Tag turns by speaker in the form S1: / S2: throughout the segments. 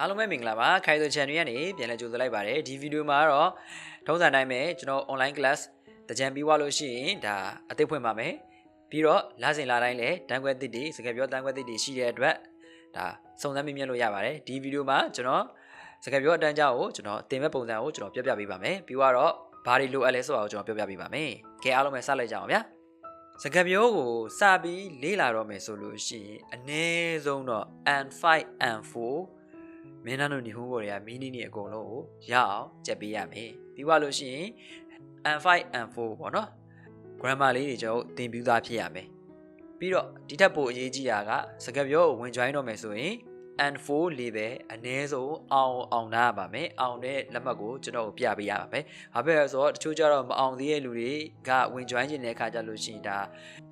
S1: အားလုံးပဲမင်္ဂလာပါခိုင်ဆို channel ကနေပြန်လည်ကြိုဆိုလိုက်ပါတယ်ဒီဗီဒီယိုမှာတော့ထုံးစံတိုင်းပဲကျွန်တော် online class တကြံပြီးွားလို့ရှိရင်ဒါအသိဖွင့်ပါမယ်ပြီးတော့လစဉ်လာတိုင်းလည်းတန်းခွဲသစ်တွေစကားပြောတန်းခွဲသစ်တွေရှိတဲ့အတွက်ဒါစုံစမ်းမြင်မြင်လို့ရပါတယ်ဒီဗီဒီယိုမှာကျွန်တော်စကားပြောအတန်းကြောကိုကျွန်တော်တင်မဲ့ပုံစံကိုကျွန်တော်ပြပြပေးပါမယ်ပြီးတော့ဘာတွေလိုအပ်လဲဆိုတာကိုကျွန်တော်ပြပြပေးပါမယ်ကဲအားလုံးပဲစလိုက်ကြအောင်ဗျာစကားပြောကိုစပြီးလေ့လာတော့မယ်ဆိုလို့ရှိရင်အနည်းဆုံးတော့ N5 N4 မင်းသားတို့ညီဟုဘော်တွေကမီနီနီအကုန်လုံးကိုရအောင်ကြက်ပေးရမယ်ပြီးသွားလို့ရှိရင် N5 N4 ပေါ့နော် grammar လေးတွေကျွန်တော်သင်ပြသားဖြစ်ရမယ်ပြီးတော့ဒီထက်ပိုအရေးကြီးတာကစကားပြောကိုဝင် join တော့မယ်ဆိုရင် N4 လေးပဲအနည်းဆုံးအောင်အောင်နာရပါမယ်အောင်တဲ့လက်မှတ်ကိုကျွန်တော်တို့ပြပေးရပါမယ်ဘာဖြစ်လဲဆိုတော့တချို့ကျတော့မအောင်သေးတဲ့လူတွေကဝင် join ခြင်းတဲ့အခါကျလို့ရှိရင်ဒါ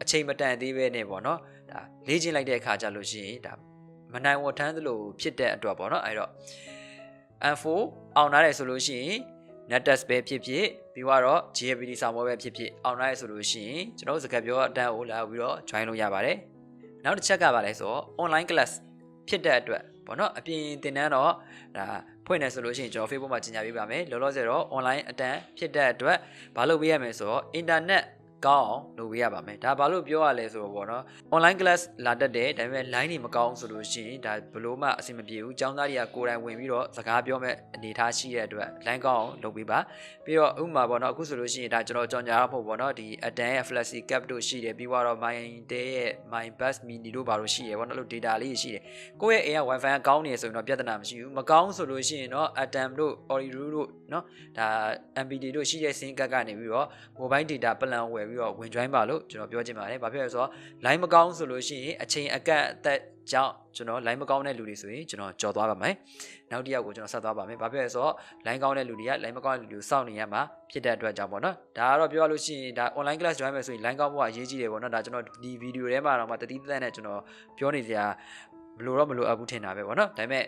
S1: အချိန်မတန်သေးပဲနဲ့ပေါ့နော်ဒါလေ့ကျင့်လိုက်တဲ့အခါကျလို့ရှိရင်ဒါ မနိုင်ဝထမ်းသလိုဖြစ်တဲ့အတွက်ပေါ့နော်အဲ့တော့ N4 အောင်နားတယ်ဆိုလို့ရှိရင် net test ပဲဖြစ်ဖြစ်ပြီးတော့ GAPD စာမေးပွဲပဲဖြစ်ဖြစ်အောင်နားရဆိုလို့ရှိရင်ကျွန်တော်စကားပြောအတန်းကိုလာပြီးတော့ join လုပ်ရပါတယ်နောက်တစ်ချက်ကပါလဲဆိုတော့ online class ဖြစ်တဲ့အတွက်ပေါ့နော်အပြင်သင်တန်းတော့ဒါဖွင့်နေဆိုလို့ရှိရင်ကျွန်တော် Facebook မှာကြီးညာပေးပါမယ်လောလောဆယ်တော့ online အတန်းဖြစ်တဲ့အတွက်ဘာလုပ်ပေးရမလဲဆိုတော့ internet ကောင်းအောင်လုပ်ပေးရပါမယ်ဒါဘာလို့ပြောရလဲဆိုတော့ဗောနော် online class လာတတ်တယ်ဒါပေမဲ့ line တွေမကောင်းဆိုလို့ရှိရင်ဒါဘလို့မှအဆင်မပြေဘူးចောင်းသားတွေကကိုယ်တိုင်ဝင်ပြီးတော့စကားပြောမဲ့အနေအထားရှိတဲ့အတွက် line ကောင်းအောင်လုပ်ပေးပါပြီးတော့ဥပမာဗောနော်အခုဆိုလို့ရှိရင်ဒါကျွန်တော်ကြော်ညာတော့မဟုတ်ဗောနော်ဒီ adan ရဲ့ flexi cap တို့ရှိတယ်ပြီးတော့ my day ရဲ့ my bus mini တို့ဘာလို့ရှိတယ်ဗောနော်လို့ data လေးရှိတယ်ကိုယ့်ရဲ့အိမ်က wifi ကောင်းနေဆိုရင်တော့ပြဿနာမရှိဘူးမကောင်းဆိုလို့ရှိရင်တော့ atom တို့ oriru တို့နော်ဒါ mbd တို့ရှိတဲ့ sim ကတ်ကနေပြီးတော့ mobile data plan ဝယ်ပြီးတော့ဝင် join ပါလို့ကျွန်တော်ပြောချင်ပါတယ်။ဘာဖြစ်လဲဆိုတော့ line မကောင်းဆိုလို့ရှိရင်အချိန်အကန့်အသက်ကြောင့်ကျွန်တော် line မကောင်းတဲ့လူတွေဆိုရင်ကျွန်တော်ကြော်သွားပါမယ်။နောက်တစ်ယောက်ကိုကျွန်တော်ဆက်သွားပါမယ်။ဘာဖြစ်လဲဆိုတော့ line ကောင်းတဲ့လူတွေက line မကောင်းတဲ့လူတွေကိုစောင့်နေရမှာဖြစ်တဲ့အတွက်ကြောင့်ပေါ့နော်။ဒါကတော့ပြောရလို့ရှိရင်ဒါ online class join မယ်ဆိုရင် line ကောင်းဖို့ကအရေးကြီးတယ်ပေါ့နော်။ဒါကျွန်တော်ဒီဗီဒီယိုထဲမှာတော့မှတတိတသက်နဲ့ကျွန်တော်ပြောနေစရာမလိုတော့မလိုအပ်ဘူးထင်တာပဲပေါ့နော်။ဒါပေမဲ့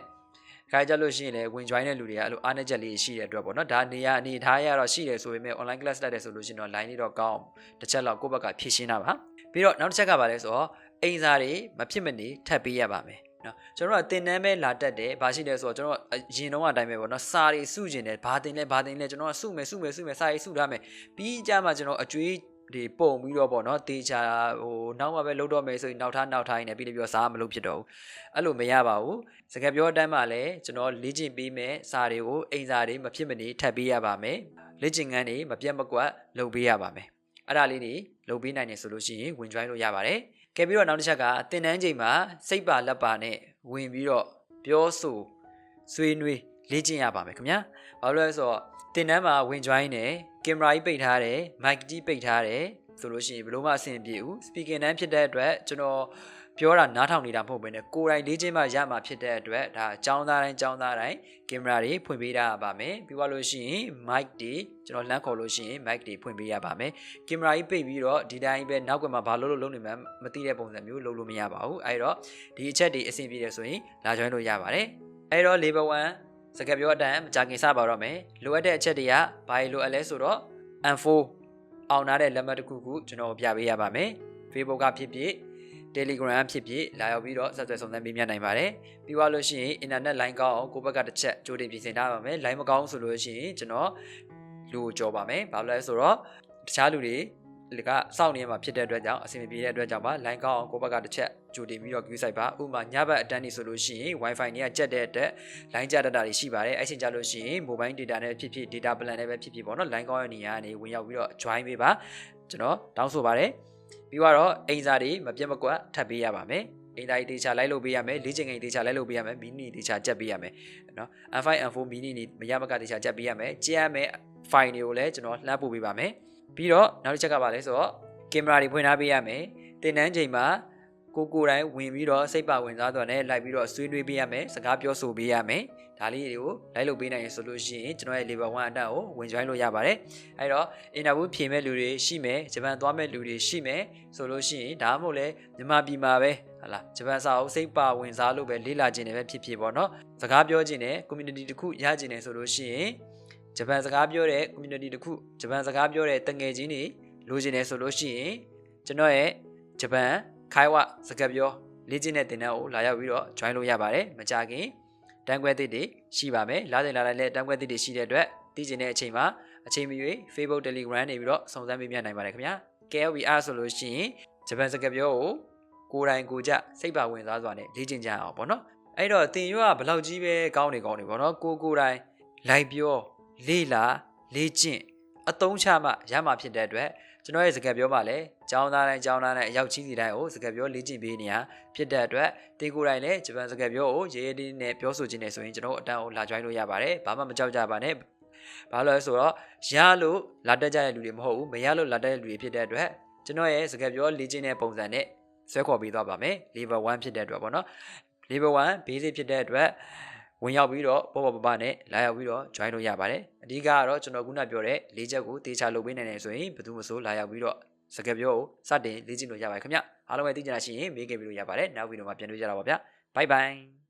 S1: ခိုင်းကြလို့ရှိရင်လည်းဝင် join တဲ့လူတွေကအဲ့လိုအားနည်းချက်လေးရှိတဲ့အတွက်ပေါ့နော်ဒါနေရာအနေထားရတော့ရှိတယ်ဆိုပေမဲ့ online class တက်တယ်ဆိုလို့ရှိရင်တော့ line လေးတော့ကောင်းတစ်ချက်လောက်ကိုယ့်ဘက်ကဖြည့်ရှင်းတာပါပြီးတော့နောက်တစ်ချက်ကပါလဲဆိုတော့အိမ်စာတွေမဖြစ်မနေထပ်ပေးရပါမယ်နော်ကျွန်တော်တို့ကတင်တန်းပဲလာတက်တယ်ဘာရှိလဲဆိုတော့ကျွန်တော်အရင်တုန်းကအတိုင်းပဲပေါ့နော်စာတွေစုကျင်တယ်ဘာတင်လဲဘာတင်လဲကျွန်တော်ကစုမယ်စုမယ်စုမယ်စာတွေစုထားမယ်ပြီးကြမှာကျွန်တော်အကျွေး ဒီပုံပြီးတော့ပေါ့နော်တေချာဟိုနောက်မှပဲလုတ်တော့မယ်ဆိုရင်နောက်ထားနောက်ထားနေပြီးပြီးတော့စားမလို့ဖြစ်တော့ဘူးအဲ့လိုမရပါဘူးစကားပြောအတန်းမှာလည်းကျွန်တော်လေ့ကျင့်ပေးမယ်စာတွေကိုအိမ်စာတွေမဖြစ်မနေထပ်ပေးရပါမယ်လေ့ကျင့်ခန်းတွေမပြတ်မကွက်လုပ်ပေးရပါမယ်အဲ့ဒါလေးတွေလုပ်ပေးနိုင်တယ်ဆိုလို့ရှိရင်ဝင် join လို့ရပါတယ်ကဲပြီးတော့နောက်တစ်ချက်ကတင်တန်းချိန်မှာစိတ်ပါလက်ပါနဲ့ဝင်ပြီးတော့ပြောဆိုဆွေးနွေးလေ့ကျင့်ရပါမယ်ခင်ဗျာဘာလို့လဲဆိုတော့တင်တန်းမှာဝင် join တယ် ကင်မရာကြီးပိတ်ထားတယ်မိုက်ကြီးပိတ်ထားတယ်ဆိုလို့ရှိရင်ဘယ်လို့မှအဆင်ပြေဘူး speaking တန်းဖြစ်တဲ့အတွက်ကျွန်တော်ပြောတာနားထောင်နေတာမဟုတ်ဘဲနဲ့ကိုယ်တိုင်လေ့ကျင့်မှရမှာဖြစ်တဲ့အတွက်ဒါအကြောင်းသားတိုင်းအကြောင်းသားတိုင်းကင်မရာတွေဖွင့်ပေးရပါမယ်ပြီးသွားလို့ရှိရင် mic တွေကျွန်တော်လှမ်းခေါ်လို့ရှိရင် mic တွေဖွင့်ပေးရပါမယ်ကင်မရာကြီးပိတ်ပြီးတော့ဒီတိုင်းပဲနောက်ကမှဘာလို့လို့လုပ်နေမှန်းမသိတဲ့ပုံစံမျိုးလုပ်လို့မရပါဘူးအဲဒီတော့ဒီအချက်တွေအဆင်ပြေတယ်ဆိုရင်လာ join လို့ရပါတယ်အဲဒီတော့ level 1 စကားပြောအတန်းမကြခင်စပါတော့မယ်လိုအပ်တဲ့အချက်တွေကဘာလိုအပ်လဲဆိုတော့ M4 အောင်နာတဲ့လက်မှတ်တစ်ခုခုကျွန်တော်ပြပေးရပါမယ် Facebook ကဖြစ်ဖြစ် Telegram ဖြစ်ဖြစ်လာရောက်ပြီးတော့ဆက်သွယ်ဆောင်သပေးမြတ်နိုင်ပါတယ်ပြီးသွားလို့ရှိရင် internet line ကောင်းအောင်ကိုယ့်ဘက်ကတစ်ချက်ကြိုတင်ပြင်ဆင်ထားပါမယ် line မကောင်းဆိုလို့ရှိရင်ကျွန်တော်လူကိုကြောပါမယ်ဘာလို့လဲဆိုတော့တခြားလူတွေလ ကစောင့်နေမှာဖြစ်တဲ့အတွက်ကြောင့်အဆင်မပြေတဲ့အတွက်ကြောင့်ပါ line ကောင်းအောင်ကိုယ့်ဘက်ကတစ်ချက်ကြိုတင်ပြီးတော့ queue site ပါဥပမာညဘက်အတန်းနေဆိုလို့ရှိရင် wifi တွေကကြက်တဲ့အတွက် line ကြက်တတ်တာတွေရှိပါတယ်အဲ့ချိန်ကြလို့ရှိရင် mobile data နဲ့ဖြစ်ဖြစ် data plan နဲ့ပဲဖြစ်ဖြစ်ပေါ့နော် line ကောင်းရဲ့နေရာကနေဝင်ရောက်ပြီးတော့ join ပေးပါကျွန်တော်တောင်းဆိုပါတယ်ပြီးတော့အိမ်စာတွေမပြတ်မကွက်ထပ်ပေးရပါမယ်အိမ်သားကြီးတေချာလိုက်လုပ်ပေးရမယ်လေ့ကျင့်ခန်းတေချာလိုက်လုပ်ပေးရမယ်မီနီတေချာကြက်ပေးရမယ်နော် N5 N4 မီနီနေမရမကတေချာကြက်ပေးရမယ်ကြည့်ရမယ် file တွေကိုလည်းကျွန်တော်လှမ်းပို့ပေးပါမယ် ပြီးတော့နောက်တစ်ချက်ကပါလဲဆိုတော့ကင်မရာတွေဖွင့်ထားပေးရမယ်တင်တန်းချိန်မှာကိုကိုတိုင်းဝင်ပြီးတော့စိတ်ပါဝင်စားသွားတယ်လိုက်ပြီးတော့ဆွေးနွေးပေးရမယ်စကားပြောဆိုပေးရမယ်ဒါလေးတွေကိုလိုက်လုပ်ပေးနိုင်ရင်ဆိုလို့ရှိရင်ကျွန်တော်ရဲ့ level 1အတက်ကိုဝင် join လို့ရပါတယ်အဲ့တော့ interview ဖြေမဲ့လူတွေရှိမယ်ဂျပန်သွားမဲ့လူတွေရှိမယ်ဆိုလို့ရှိရင်ဒါမှမဟုတ်လေမြန်မာပြည်မှာပဲဟာလာဂျပန်စာအုပ်စိတ်ပါဝင်စားလို့ပဲလေ့လာခြင်းတွေပဲဖြစ်ဖြစ်ပေါ့နော်စကားပြောခြင်းနဲ့ community တစ်ခုရခြင်းနဲ့ဆိုလို့ရှိရင် ဂျပန်စကားပြောတဲ့ community တစ်ခုဂျပန်စကားပြောတဲ့တငယ်ချင်းတွေလိုချင်တယ်ဆိုလို့ရှိရင်ကျွန်တော်ရဲ့ဂျပန်ခိုင်ဝစကားပြောလေ့ကျင့်တဲ့တင်တန်းကိုလာရောက်ပြီးတော့ join လို့ရပါတယ်မကြခင်တန်းခွဲသစ်တွေရှိပါမယ်လာစဉ်လာတိုင်းလည်းတန်းခွဲသစ်တွေရှိတဲ့အတွက်သိကျင်တဲ့အချိန်မှာအချိန်မရွေး Facebook Telegram နေပြီးတော့စုံစမ်းမေးမြန်းနိုင်ပါတယ်ခင်ဗျာ KLVR ဆိုလို့ရှိရင်ဂျပန်စကားပြောကိုကိုယ်တိုင်ကိုယ်ကြစိတ်ပါဝင်စားစွာနဲ့လေ့ကျင့်ကြအောင်ပေါ့နော်အဲ့တော့တင်ရွကဘလောက်ကြီးပဲကောင်းနေကောင်းနေပေါ့နော်ကိုကိုယ်တိုင်လိုက်ပြော လေ့လာလေ့ကျင့်အသုံးချမှရမှာဖြစ်တဲ့အတွက်ကျွန်တော်ရဲ့စကားပြောမှလည်းကျောင်းသားတိုင်းကျောင်းသားတိုင်းအရောက်ကြီးစီတိုင်းကိုစကားပြောလေ့ကျင့်ပေးနေရဖြစ်တဲ့အတွက်တင်ကိုယ်တိုင်လည်းဂျပန်စကားပြောကိုရေးရေးလေးနဲ့ပြောဆိုခြင်းနဲ့ဆိုရင်ကျွန်တော်အတန်းကိုလာ join လို့ရပါတယ်ဘာမှမကြောက်ကြပါနဲ့ဘာလို့လဲဆိုတော့ရလို့လာတက်ကြတဲ့လူတွေမဟုတ်ဘူးမရလို့လာတက်တဲ့လူတွေဖြစ်တဲ့အတွက်ကျွန်တော်ရဲ့စကားပြောလေ့ကျင့်တဲ့ပုံစံနဲ့ဆွဲခေါ်ပေးသွားပါမယ် level 1ဖြစ်တဲ့အတွက်ပေါ့နော် level 1 basic ဖြစ်တဲ့အတွက် ဝင်ရောက်ပြီးတော့ပေါ့ပေါ့ပပနဲ့လာရောက်ပြီးတော့ join လို့ရပါတယ်အဓိကကတော့ကျွန်တော်ခုနပြောတဲ့လေးချက်ကိုတေချာလုပ်ပေးနိုင်တယ်ဆိုရင်ဘယ်သူမှမဆိုလာရောက်ပြီးတော့စကားပြောကိုစတင်လေ့ကျင့်လို့ရပါတယ်ခင်ဗျအားလုံးပဲသိကြတာရှိရင်မေးခဲ့ပြီးလို့ရပါတယ်နောက်ဗီဒီယိုမှာပြန်တွေ့ကြတာပါဗျ bye bye